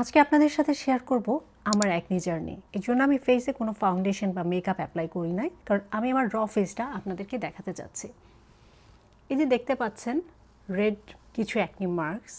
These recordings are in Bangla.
আজকে আপনাদের সাথে শেয়ার করব আমার একনি জার্নি এর জন্য আমি ফেসে কোনো ফাউন্ডেশন বা মেকআপ অ্যাপ্লাই করি নাই, কারণ আমি আমার র ফেসটা আপনাদেরকে দেখাতে যাচ্ছি। এই যে দেখতে পাচ্ছেন রেড কিছু অ্যাকনি মার্কস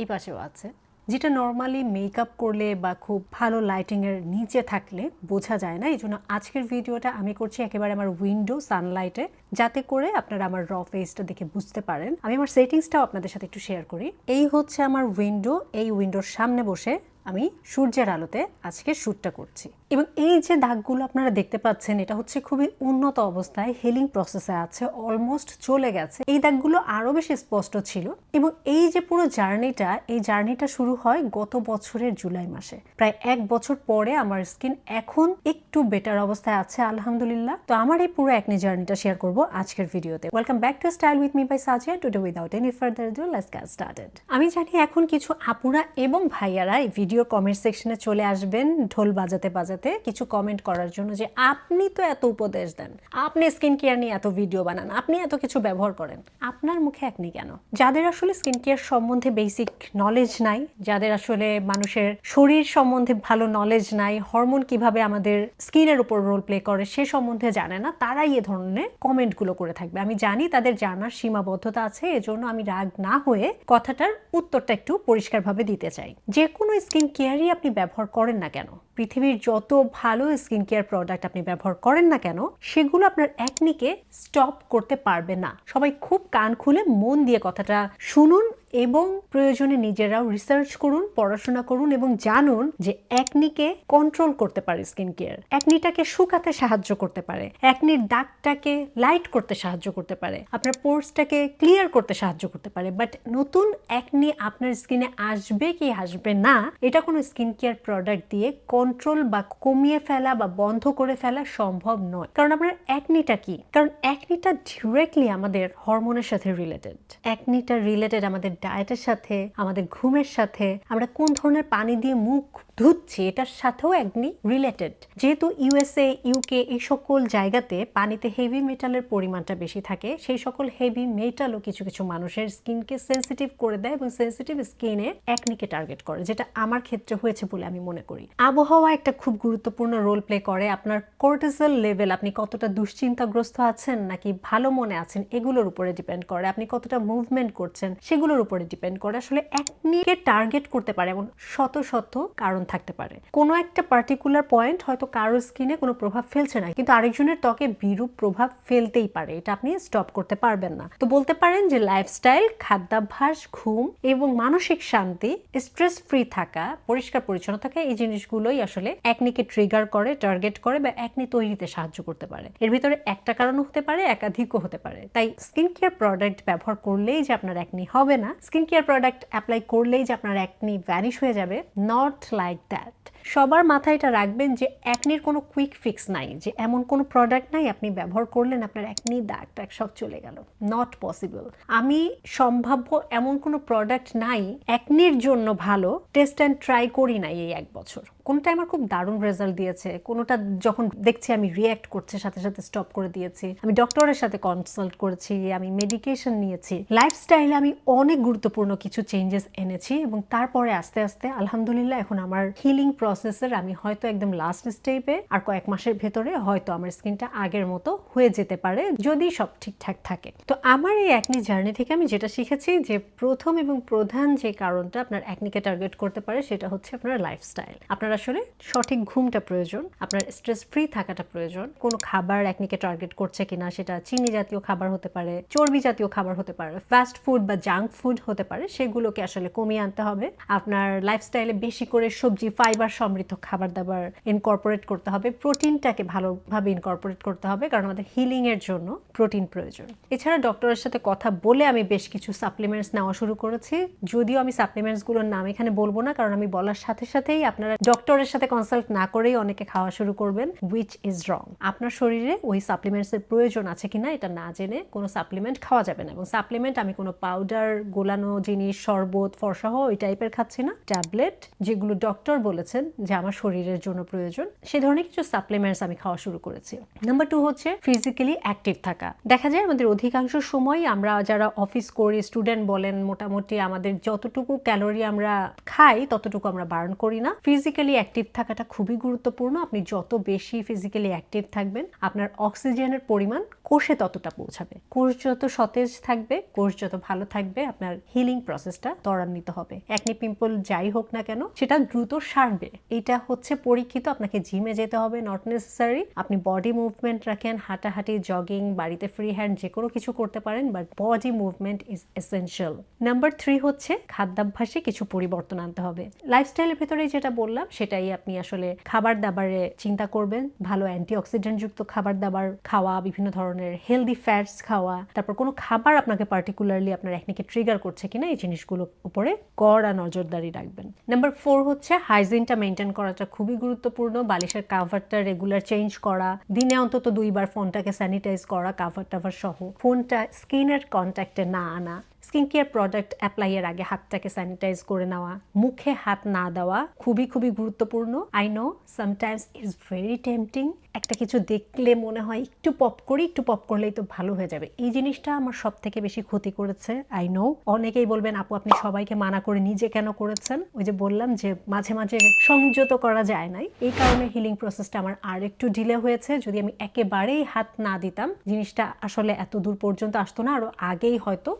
এই পাশেও আছে। যেটা নর্মালি মেকআপ করলে বা খুব ভালো লাইটিংয়ের নিচে থাকলে বোঝা যায় না এই জন্য আজকের ভিডিওটা আমি করছি একেবারে আমার উইন্ডো সানলাইটে যাতে করে আপনারা আমার র ফেসটা দেখে বুঝতে পারেন। আমি আমার সেটিংসটাও আপনাদের সাথে একটু শেয়ার করি। এই হচ্ছে আমার উইন্ডো এই উইন্ডোর সামনে বসে আমি সূর্যের আলোতে আজকে শ্যুটটা করছি। এবং এই যে দাগগুলো আপনারা দেখতে পাচ্ছেন, এটা হচ্ছে খুবই উন্নত অবস্থায় হিলিং প্রসেসে আছে অলমোস্ট চলে গেছে। এই দাগগুলো আরও বেশি স্পষ্ট ছিল এবং এই যে পুরো জার্নিটা, এই জার্নিটা শুরু হয় গত বছরের জুলাই মাসে। প্রায় এক বছর পরে আমার স্কিন এখন একটু বেটার অবস্থায় আছে, আলহামদুলিল্লাহ। তো আমার এই পুরো একনি জার্নিটা শেয়ার করব আজকের ভিডিওতে। Welcome back to style with me by Sajia today without any further do let's get started আমি জানি এখন কিছু আপুরা এবং ভাইয়ারা এই ভিডিও কমেন্ট সেকশনে চলে আসবেন, ঢোল বাজাতে বাজাতে। কিছু কমেন্ট করার জন্য যে আপনি তো এত উপদেশ দেন। আপনি স্কিন কেয়ার নিয়ে এত ভিডিও বানান, আপনি এত কিছু ব্যবহার করেন। আপনার মুখে একনি কেন? যাদের আসলে স্কিন কেয়ার সম্বন্ধে বেসিক নলেজ নাই, যাদের আসলে মানুষের শরীর সম্বন্ধে ভালো নলেজ নাই হরমোন কীভাবে আমাদের স্কিনের উপর রোল প্লে করে সে সম্বন্ধে জানে না, তারাই এ ধরনের কমেন্টগুলো করে থাকবে। আমি জানি তাদের জানার সীমাবদ্ধতা আছে, এজন্য আমি রাগ না হয়ে কথাটার উত্তরটা একটু পরিষ্কারভাবে দিতে চাই। যে কোনো স্কিন কেয়ারই আপনি ব্যবহার করেন না কেন? পৃথিবীর যত ভালো স্কিন কেয়ার প্রোডাক্ট আপনি ব্যবহার করেন না কেন, সেগুলো আপনার একনিকে স্টপ করতে পারবে না। সবাই খুব কান খুলে মন দিয়ে কথাটা শুনুন এবং প্রয়োজনে নিজেরাও রিসার্চ করুন, পড়াশোনা করুন এবং জানুন যে একনিকে কন্ট্রোল করতে পারে স্কিন কেয়ার একনিটাকে শুকাতে সাহায্য করতে পারে। একনির দাগটাকে লাইট করতে সাহায্য করতে পারে। আপনার পোর্সটাকে ক্লিয়ার করতে সাহায্য করতে পারে। বাট নতুন একনি আপনার স্কিনে আসবে কি আসবে না, এটা কোনো স্কিন কেয়ার প্রোডাক্ট দিয়ে কন্ট্রোল বা কমিয়ে ফেলা বা বন্ধ করে ফেলা সম্ভব নয়। কারণ আপনার একনিটা কি? কারণ একনিটা ডিরেক্টলি আমাদের হরমোনের সাথে রিলেটেড একনিটা রিলেটেড আমাদের ডায়েটের সাথে, আমাদের ঘুমের সাথে, আমরা কোন ধরনের পানি দিয়ে মুখ ধুচ্ছি, এটার সাথেও একনি রিলেটেড যেহেতু ইউএসএ ইউকে এই সকল জায়গাতে পানিতে হেভি মেটালের পরিমাণটা বেশি থাকে, সেই সকল হেভি মেটালও কিছু কিছু মানুষের স্কিনকে সেন্সিটিভ করে দেয় এবং সেন্সিটিভ স্কিনে একনিকে টার্গেট করে, যেটা আমার ক্ষেত্রে হয়েছে বলে আমি মনে করি। আবহাওয়া একটা খুব গুরুত্বপূর্ণ রোল প্লে করে। আপনার কর্টিজল লেভেল আপনি কতটা দুশ্চিন্তাগ্রস্ত আছেন নাকি ভালো মনে আছেন, এগুলোর উপরে ডিপেন্ড করে। আপনি কতটা মুভমেন্ট করছেন, সেগুলোর উপরে ডিপেন্ড করে আসলে একনিকে টার্গেট করতে পারে এমন শত শত কারণ থাকতে পারে। কোনো একটা পার্টিকুলার পয়েন্ট হয়তো কারও স্কিনে কোনো প্রভাব ফেলছে না, কিন্তু আরেকজনের ত্বকে বিরূপ প্রভাব ফেলতেই পারে। এটা আপনি স্টপ করতে পারবেন না। তো বলতে পারেন যে লাইফস্টাইল খাদ্যাভ্যাস, ঘুম এবং মানসিক শান্তি স্ট্রেস ফ্রি থাকা, পরিষ্কার পরিচ্ছন্ন থাকা, এই জিনিসগুলোই আসলে একনিকে ট্রিগার করে টার্গেট করে বা একনি তৈরিতে সাহায্য করতে পারে। এর ভিতরে একটা কারণ হতে পারে, একাধিকও হতে পারে। তাই স্কিন কেয়ার প্রোডাক্ট ব্যবহার করলেই যে আপনার একনি হবে না স্কিন কেয়ার প্রোডাক্ট অ্যাপ্লাই করলেই যে আপনার অ্যাকনি ভ্যানিশ হয়ে যাবে নট লাইক দ্যাট সবার মাথায় এটা রাখবেন যে একনির কোনো কুইক ফিক্স নাই, যে এমন কোনো প্রোডাক্ট নাই আপনি ব্যবহার করলেন, আপনার একনি দাগ টাগ সব চলে গেল। নট পসিবল আমি সম্ভাব্য এমন কোনো প্রোডাক্ট নাই একনির জন্য ভালো টেস্ট অ্যান্ড ট্রাই করি নাই এই এক বছর। কোনটা আমার খুব দারুণ রেজাল্ট দিয়েছে, কোনোটা যখন দেখছি আমি রিয়্যাক্ট করছে, সাথে সাথে স্টপ করে দিয়েছি, আমি ডক্টরের সাথে কনসাল্ট করেছি, আমি মেডিকেশন নিয়েছি। লাইফস্টাইলে আমি অনেক গুরুত্বপূর্ণ কিছু চেঞ্জেস এনেছি এবং তারপরে আস্তে আস্তে, আলহামদুলিল্লাহ, এখন আমার হিলিং প্রসেসের আমি হয়তো একদম লাস্ট স্টেপে আর কয়েক মাসের ভেতরে হয়তো আমার স্কিনটা আগের মতো হয়ে যেতে পারে যদি সব ঠিকঠাক থাকে। তো আমার এই একনি জার্নি থেকে আমি যেটা শিখেছি যে প্রথম এবং প্রধান যে কারণটা আপনার একনিকে টার্গেট করতে পারে সেটা হচ্ছে আপনার লাইফস্টাইল আপনার আসলে সঠিক ঘুমটা প্রয়োজন, আপনার স্ট্রেস ফ্রি থাকাটা প্রয়োজন। কোনো খাবার একনিকে টার্গেট করছে কিনা সেটা চিনি জাতীয় খাবার হতে পারে, চর্বি জাতীয় খাবার হতে পারে ফাস্ট ফুড বা জাঙ্ক ফুড হতে পারে, সেগুলোকে আসলে কমিয়ে আনতে হবে। আপনার লাইফস্টাইলে বেশি করে সবজি ফাইবার সমৃদ্ধ খাবার দাবার ইনকর্পোরেট করতে হবে। প্রোটিনটাকে ভালোভাবে ইনকর্পোরেট করতে হবে, কারণ আমাদের হিলিং এর জন্য প্রোটিন প্রয়োজন। এছাড়া ডক্টরের সাথে কথা বলে আমি বেশ কিছু সাপ্লিমেন্টস নেওয়া শুরু করেছি। যদিও আমি সাপ্লিমেন্টসগুলোর নাম এখানে বলব না, কারণ আমি বলার সাথে সাথেই আপনারা ডক্টরের সাথে কনসাল্ট না করেই অনেকে খাওয়া শুরু করবেন উইচ ইজ রং আপনার শরীরে ওই সাপ্লিমেন্টসের প্রয়োজন আছে কিনা এটা না জেনে কোনো সাপ্লিমেন্ট খাওয়া যাবে না। এবং সাপ্লিমেন্ট আমি কোনো পাউডার গোলানো জিনিস, শরবত ফরসাহ ওই টাইপের খাচ্ছি না। ট্যাবলেট যেগুলো ডক্টর বলেছেন যে আমার শরীরের জন্য প্রয়োজন, সে ধরনের কিছু সাপ্লিমেন্টস আমি খাওয়া শুরু করেছি। নাম্বার টু হচ্ছে ফিজিক্যালি অ্যাক্টিভ থাকা। দেখা যায় আমাদের অধিকাংশ সময় আমরা যারা অফিস করি স্টুডেন্ট বলেন, মোটামুটি আমাদের যতটুকু ক্যালোরি আমরা খাই, ততটুকু আমরা বার্ন করি না। ফিজিক্যালি অ্যাক্টিভ থাকাটা খুবই গুরুত্বপূর্ণ। আপনি যত বেশি ফিজিক্যালি অ্যাক্টিভ থাকবেন, আপনার অক্সিজেনের পরিমাণ কোষে ততটা পৌঁছাবে। কোষ যত সতেজ থাকবে, কোষ যত ভালো থাকবে, আপনার হিলিং প্রসেসটা ত্বরান্বিত হবে। একনি পিম্পল যাই হোক না কেন, সেটা দ্রুত সারবে। এটা হচ্ছে পরীক্ষিত, আপনাকে জিমে যেতে হবে নট নেসেসারি আপনি বডি মুভমেন্ট রাখেন, হাঁটাহাঁটি জগিং বাড়িতে ফ্রি হ্যান্ড যে কোনো কিছু করতে পারেন but body movement is essential number three হচ্ছে খাদ্যাভ্যাসে কিছু পরিবর্তন আনতে হবে। লাইফস্টাইলের ভেতরে যেটা বললাম, সেটাই আপনি আসলে খাবার দাবারে চিন্তা করবেন। ভালো অ্যান্টিঅক্সিডেন্ট যুক্ত খাবার দাবার খাওয়া, বিভিন্ন ধরনের হেলদি ফ্যাটস খাওয়া, তারপর কোনো খাবার আপনাকে পার্টিকুলারলি আপনার একনিকে ট্রিগার করছে কিনা, এই জিনিসগুলোর উপরে কড়া নজরদারি রাখবেন। নাম্বার ফোর হচ্ছে হাইজিনটা মেনটেন করাটা খুবই গুরুত্বপূর্ণ। বালিশের কাভারটা রেগুলার চেঞ্জ করা। দিনে অন্তত দুইবার ফোনটাকে স্যানিটাইজ করা কাভার টাভার সহ ফোনটা স্কিনের কন্ট্যাক্টে না আনা। স্কিন কেয়ার প্রোডাক্ট অ্যাপ্লাইয়ের আগে হাতটাকে স্যানিটাইজ করে নেওয়া, মুখে হাত না দেওয়া খুবই খুবই গুরুত্বপূর্ণ। I know sometimes it's very tempting একটা কিছু দেখলে মনে হয় একটু পপ করি, একটু পপ করলেই তো ভালো হয়ে যাবে। এই জিনিসটা আমার সব থেকে বেশি ক্ষতি করেছে আই নো অনেকেই বলবেন, আপু, আপনি সবাইকে মানা করে নিজে কেন করেছেন? ওই যে বললাম যে মাঝে মাঝে সংযত করা যায় নাই। এই কারণে হিলিং প্রসেসটা আমার আর একটু ডিলে হয়েছে। যদি আমি একেবারেই হাত না দিতাম, জিনিসটা আসলে এত দূর পর্যন্ত আসতো না। আরও আগেই হয়তো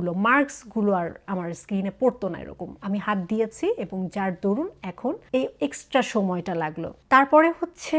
দাগগুলো মার্কসগুলো আর আমার স্ক্রিনে পড়তো না এরকম। আমি হাত দিয়েছি এবং যার দরুন এখন এই এক্সট্রা সময়টা লাগল। তারপরে হচ্ছে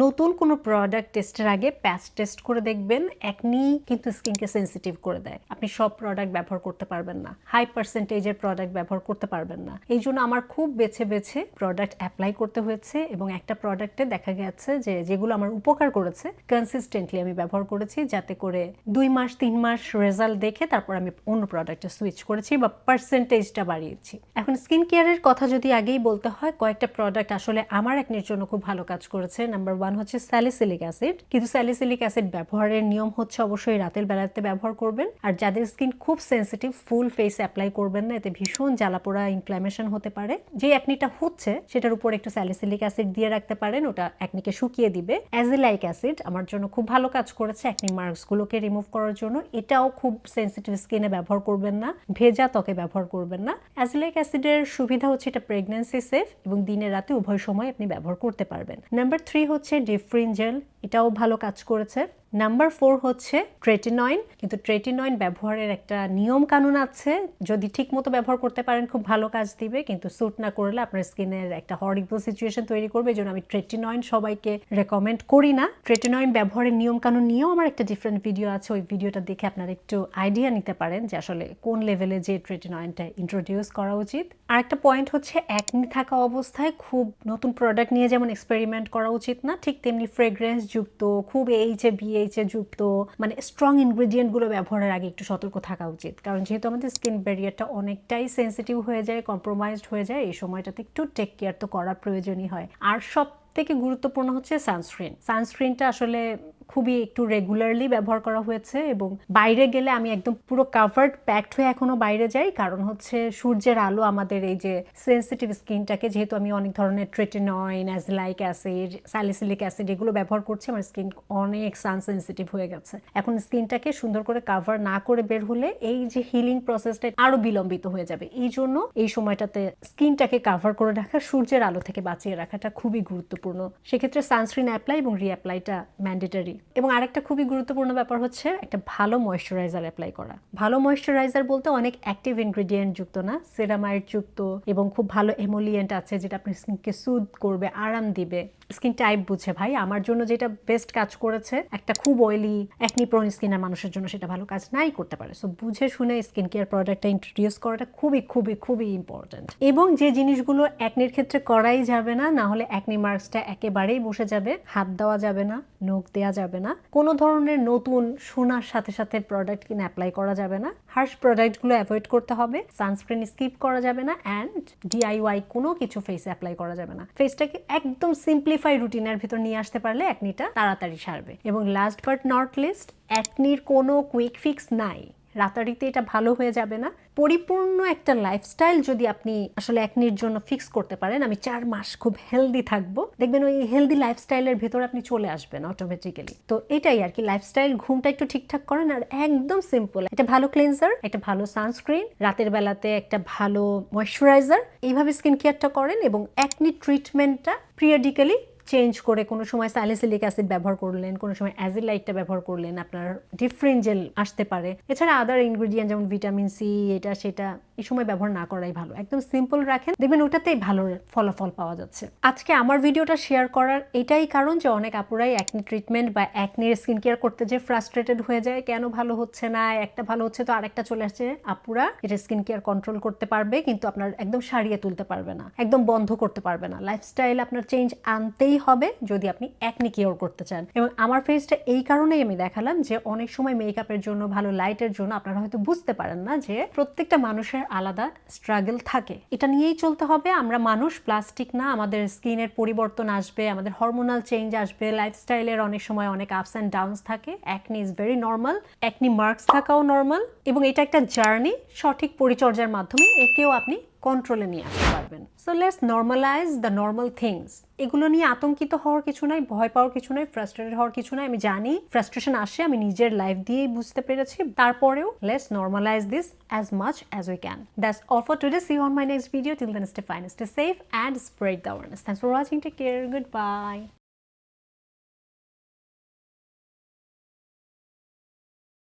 নতুন কোনো প্রোডাক্ট টেস্টের আগে প্যাচ টেস্ট করে দেখবেন একনি কিন্তু স্কিনকে সেন্সিটিভ করে দেয়। আপনি সব প্রোডাক্ট ব্যবহার করতে পারবেন না। হাই পার্সেন্টেজের প্রোডাক্ট ব্যবহার করতে পারবেন না। এই জন্য আমার খুব বেছে বেছে প্রোডাক্ট অ্যাপ্লাই করতে হয়েছে এবং একটা প্রোডাক্টে দেখা গেছে যে যেগুলো আমার উপকার করেছে কনসিস্টেন্টলি আমি ব্যবহার করেছি যাতে করে দুই মাস, তিন মাস রেজাল্ট দেখে তারপর আমি অন্য প্রোডাক্টে সুইচ করেছি বা পার্সেন্টেজটা বাড়িয়েছি। এখন স্কিন কেয়ারের কথা যদি আগেই বলতে হয়, কয়েকটা প্রোডাক্ট আসলে আমার একনির জন্য খুব ভালো কাজ করেছে। নাম্বার ওয়ান হচ্ছে স্যালিসিলিক অ্যাসিড কিন্তু স্যালিসিলিক অ্যাসিড ব্যবহারের নিয়ম হচ্ছে অবশ্যই রাতের বেলাতে ব্যবহার করবেন। আর যাদের স্কিন খুব সেন্সিটিভ ফুল ফেস অ্যাপ্লাই করবেন না, এতে ভীষণ জ্বালাপোড়া ইনফ্ল্যামেশন হতে পারে। যে অ্যাকনিটা হচ্ছে, সেটার উপর একটু স্যালিসিলিক অ্যাসিড দিয়ে রাখতে পারেন, ওটা অ্যাকনিকে শুকিয়ে দিবে। অ্যাজিলাইক অ্যাসিড আমার জন্য খুব ভালো কাজ করেছে অ্যাকনি মার্কসগুলোকে রিমুভ করার জন্য। এটাও খুব সেন্সিটিভ স্কিনে ব্যবহার করবেন না, ভেজা ত্বকে ব্যবহার করবেন না। অ্যাজিলাইক অ্যাসিডের সুবিধা হচ্ছে এটা প্রেগনেন্সি সেফ এবং দিনে রাতে উভয় সময় আপনি ব্যবহার করতে পারবেন। নাম্বার থ্রি হচ্ছে ডিফ্রিন জেল এটাও ভালো কাজ করেছে। নাম্বার ফোর হচ্ছে ট্রেটিনয়েন কিন্তু ট্রেটিনয়েন ব্যবহারের একটা নিয়ম কানুন আছে। যদি ঠিক মতো ব্যবহার করতে পারেন, খুব ভালো কাজ দিবে। কিন্তু স্যুট না করলে আপনার স্কিনের একটা হরিবল সিচুয়েশন তৈরি করবে। এই জন্য আমি ট্রেটিনয়েন সবাইকে রেকমেন্ড করি না। ট্রেটিনয়েন ব্যবহারের নিয়ম কানুন নিয়েও আমার একটা ডিফারেন্ট ভিডিও আছে। ওই ভিডিওটা দেখে আপনারা একটু আইডিয়া নিতে পারেন যে আসলে কোন লেভেলে যে ট্রেটিনয়েনটা ইন্ট্রোডিউস করা উচিত। আর একটা পয়েন্ট হচ্ছে একনি থাকা অবস্থায় খুব নতুন প্রোডাক্ট নিয়ে যেমন এক্সপেরিমেন্ট করা উচিত না, ঠিক তেমনি ফ্রেগ্রেন্স যুক্ত, খুব এইচ এ বিএইচ এ যুক্ত মানে স্ট্রং ইনগ্রিডিয়েন্টগুলো ব্যবহারের আগে একটু সতর্ক থাকা উচিত। কারণ যেহেতু আমাদের স্কিন ব্যারিয়ারটা অনেকটাই সেন্সিটিভ হয়ে যায় কম্প্রোমাইজড হয়ে যায়, এই সময়টাতে একটু টেক কেয়ার তো করার প্রয়োজনই হয়। আর সব থেকে গুরুত্বপূর্ণ হচ্ছে সানস্ক্রিন সানস্ক্রিনটা আসলে খুবই একটু রেগুলারলি ব্যবহার করা হয়েছে এবং বাইরে গেলে আমি একদম পুরো কাভার্ড প্যাকড হয়ে এখনও বাইরে যাই। কারণ হচ্ছে সূর্যের আলো আমাদের এই যে সেন্সিটিভ স্কিনটাকে যেহেতু আমি অনেক ধরনের tretinoin azelaic acid salicylic acid এগুলো ব্যবহার করছি, আমার স্কিন অনেক সান সেন্সিটিভ হয়ে গেছে। এখন স্কিনটাকে সুন্দর করে কাভার না করে বের হলে এই যে হিলিং প্রসেসটা আরও বিলম্বিত হয়ে যাবে। এই জন্য এই সময়টাতে স্কিনটাকে কাভার করে রাখা, সূর্যের আলো থেকে বাঁচিয়ে রাখাটা খুবই গুরুত্বপূর্ণ। সেক্ষেত্রে সানস্ক্রিন অ্যাপ্লাই এবং রিঅ্যাপ্লাইটা ম্যান্ডেটারি এবং আরেকটা খুবই গুরুত্বপূর্ণ ব্যাপার হচ্ছে একটা ভালো ময়শ্চারাইজার অ্যাপ্লাই করা। ভালো ময়শ্চারাইজার বলতে অনেক অ্যাক্টিভ ইনগ্রিডিয়েন্ট যুক্ত না সেরামাইড যুক্ত এবং খুব ভালো এমোলিয়েন্ট আছে যেটা আপনার স্কিনকে সুদ করবে, আরাম দিবে। স্কিন টাইপ বুঝে ভাই, আমার জন্য যেটা বেস্ট কাজ করেছে, একটা খুব অয়েলি একনি প্রোন স্কিনের মানুষের জন্য সেটা ভালো কাজ নাই করতে পারে। সো বুঝে শুনে স্কিন কেয়ার প্রোডাক্টটা ইন্ট্রোডিউস করাটা খুবই খুবই খুবই ইম্পর্ট্যান্ট এবং যে জিনিসগুলো একনির ক্ষেত্রে করাই যাবে না না হলে একনি মার্কসটা একেবারেই বসে যাবে, হাত দেওয়া যাবে না, নখ দেওয়া যাবে না। কোনো ধরনের নতুন সোনার সাথে সাথে প্রোডাক্ট কিনে অ্যাপ্লাই করা যাবে না। হার্শ প্রোডাক্টগুলো অ্যাভয়েড করতে হবে। সানস্ক্রিন স্কিপ করা যাবে না অ্যান্ড ডিআইওয়াই কোনো কিছু ফেস অ্যাপ্লাই করা যাবে না। ফেসটাকে একদম সিম্পলিফাই রুটিনের ভিতর নিয়ে আসতে পারলে একনিটা তাড়াতাড়ি সারবে। এবং লাস্ট বাট নট লিস্ট অ্যাকনির কোনো কুইক ফিক্স নাই। রাতারিতে এটা ভালো হয়ে যাবে না। পরিপূর্ণ একটা লাইফস্টাইল যদি আপনি আসলে একনির জন্য ফিক্স করতে পারেন, আমি চার মাস খুব হেলদি থাকব। দেখবেন ওই হেলদি লাইফস্টাইলের ভেতর আপনি চলে আসবেন অটোমেটিক্যালি তো এটাই আর কি লাইফস্টাইল ঘুমটা একটু ঠিকঠাক করেন আর একদম সিম্পল একটা ভালো ক্লিনজার একটা ভালো সানস্ক্রিন রাতের বেলাতে একটা ভালো ময়শ্চারাইজার এইভাবে স্কিন কেয়ারটা করেন এবং একনি ট্রিটমেন্টটা পিরিয়ডিক্যালি চেঞ্জ করে কোনো সময় স্যালিসিলিক অ্যাসিড ব্যবহার করলেন, কোনো সময় অ্যাজিলাইটটা ব্যবহার করলেন, আপনার ডিফারেন্ট জেল আসতে পারে। এছাড়া আদার ইনগ্রিডিয়েন্ট যেমন ভিটামিন সি এটা সেটা এই সময় ব্যবহার না করাই ভালো। একদম সিম্পল রাখেন, দেখবেন ওটাতেই ভালো ফলাফল পাওয়া যাচ্ছে। আজকে আমার ভিডিওটা শেয়ার করার এটাই কারণ যে অনেক আপুরাই একনি ট্রিটমেন্ট বা একনির স্কিন কেয়ার করতে যে ফ্রাস্ট্রেটেড হয়ে যায়, কেন ভালো হচ্ছে না, একটা ভালো হচ্ছে তো আরেকটা চলে আসছে। আপুরা এটা স্কিন কেয়ার কন্ট্রোল করতে পারবে, কিন্তু আপনার একদম সারিয়ে তুলতে পারবে না, একদম বন্ধ করতে পারবে না। লাইফস্টাইল আপনার চেঞ্জ আনতেই হবে যদি আপনি একনি কিওর করতে চান। এবং আমার ফেসটা এই কারণেই আমি দেখালাম যে অনেক সময় মেকআপের জন্য, ভালো লাইটের জন্য আপনারা হয়তো বুঝতে পারেন না যে প্রত্যেকটা মানুষের আলাদা স্ট্রাগল থাকে। এটা নিয়েই চলতে হবে, আমরা মানুষ প্লাস্টিক না, আমাদের স্কিনের পরিবর্তন আসবে, আমাদের হরমোনাল চেঞ্জ আসবে লাইফস্টাইলের অনেক সময় অনেক আপস অ্যান্ড ডাউনস থাকে। Acne is very normal acne marks থাকাও নর্মাল এবং এটা একটা জার্নি সঠিক পরিচর্যার মাধ্যমে একেও আপনি কন্ট্রোলে নিয়ে আসতে পারবেন। So let's normalize the normal things এগুলো নিয়ে আতঙ্কিত হওয়ার কিছু নাই, ভয় পাওয়ার কিছু নাই ফ্রাস্ট্রেটেড হওয়ার কিছু নাই। আমি জানি ফ্রাস্ট্রেশন আসে, আমি নিজের লাইফ দিয়েই বুঝতে পেরেছি। তারপরেও let's normalize this as much as we can that's all for today see on my next video till then stay fine stay safe and spread the awareness thanks for watching take care good bye